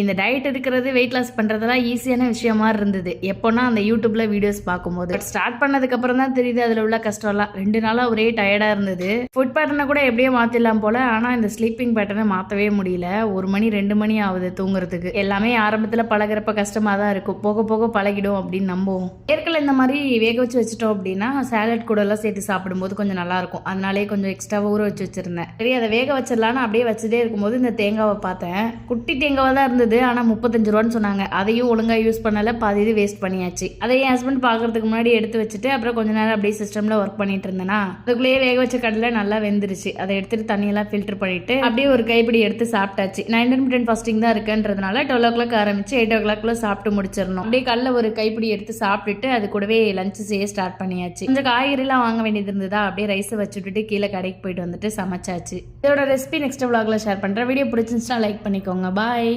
இந்த டயட் இருக்கிறது weight loss பண்ணுறதெல்லாம் ஈஸியான விஷயமா இருந்தது. எப்போனா அந்த யூடியூப்ல வீடியோஸ் பார்க்கும்போது. ஸ்டார்ட் பண்ணதுக்கப்புறம் தான் தெரியுது அதில் உள்ள கஷ்டம்லாம். ரெண்டு நாளாக ஒரே டயர்டாக இருந்தது. ஃபுட் பேட்டர்னை கூட எப்படியோ மாற்றிடலாம் போல ஆனால் இந்த ஸ்லீப்பிங் பேட்டர்னை மாற்றவே முடியல. ஒரு மணி ரெண்டு மணி ஆகுது தூங்குறதுக்கு. எல்லாமே ஆரம்பத்தில் பழகிறப்ப கஷ்டமாக தான் இருக்கும். போக போக பழகிடும் அப்படின்னு நம்புவோம். ஏற்கனவே இந்த மாதிரி வேக வச்சு வச்சுட்டோம் அப்படின்னா சேலட் கூட எல்லாம் சேர்த்து சாப்பிடும்போது கொஞ்சம் நல்லாயிருக்கும் அதனாலே கொஞ்சம் எக்ஸ்ட்ராவாக ஊற வச்சு வச்சிருந்தேன். சரி அதை வேக வச்சிடலான்னு அப்படியே வச்சுட்டே இருக்கும்போது இந்த தேங்காவை பார்த்தேன். குட்டி தேங்காவாக தான் இருந்தது. ஆனால் முப்பத்தஞ்சு ரூபான்னு சொன்னாங்க. அதையும் ஒழுங்காக யூஸ் பண்ணலை பாதி இது வேஸ்ட் பண்ணியாச்சு. அதை என் ஹஸ்பண்ட் பார்க்கறதுக்கு முன்னாடி எடுத்து வச்சுட்டு அப்புறம் கொஞ்ச நேரம் அப்படியே சிஸ்டமில் ஒர்க் பண்ணிட்டு இருந்தேனா அதுக்குள்ளேயே வேக வச்ச கடலை நல்லா வெந்துருச்சு. அதை எடுத்துட்டு தண்ணியெல்லாம் ஃபில்டர் பண்ணிட்டு அப்படியே ஒரு கைப்பிடி எடுத்து சாப்பிட்டாச்சு. நான் இன்டர்மீடியன் ஃபாஸ்டிங் தான் இருக்குன்றதுனால டுவெல் ஓ கிளாக் ஆரம்பிச்சு எயிட் ஓ கிளாக்ல சாப்பிட்டு முடிச்சிடணும். அப்படியே கல்ல ஒரு கைப்பிடி எடுத்து சாப்பிட்டுட்டு அது கூடவே லஞ்ச் செய்ய ஸ்டார்ட் பண்ணியாச்சு. கொஞ்சம் காய்கறிலாம் வாங்க வேண்டியது இருந்ததா அப்படியே ரைஸை வச்சுட்டு கீழே கடைக்கு போயிட்டு வந்துட்டு சமைச்சாச்சு. இதோட ரெசிபி நெக்ஸ்ட் vlogல ஷேர் பண்ணுறேன் வீடியோ பிடிச்சிருந்துச்சுன்னா லைக் பண்ணிக்கோங்க. பாய்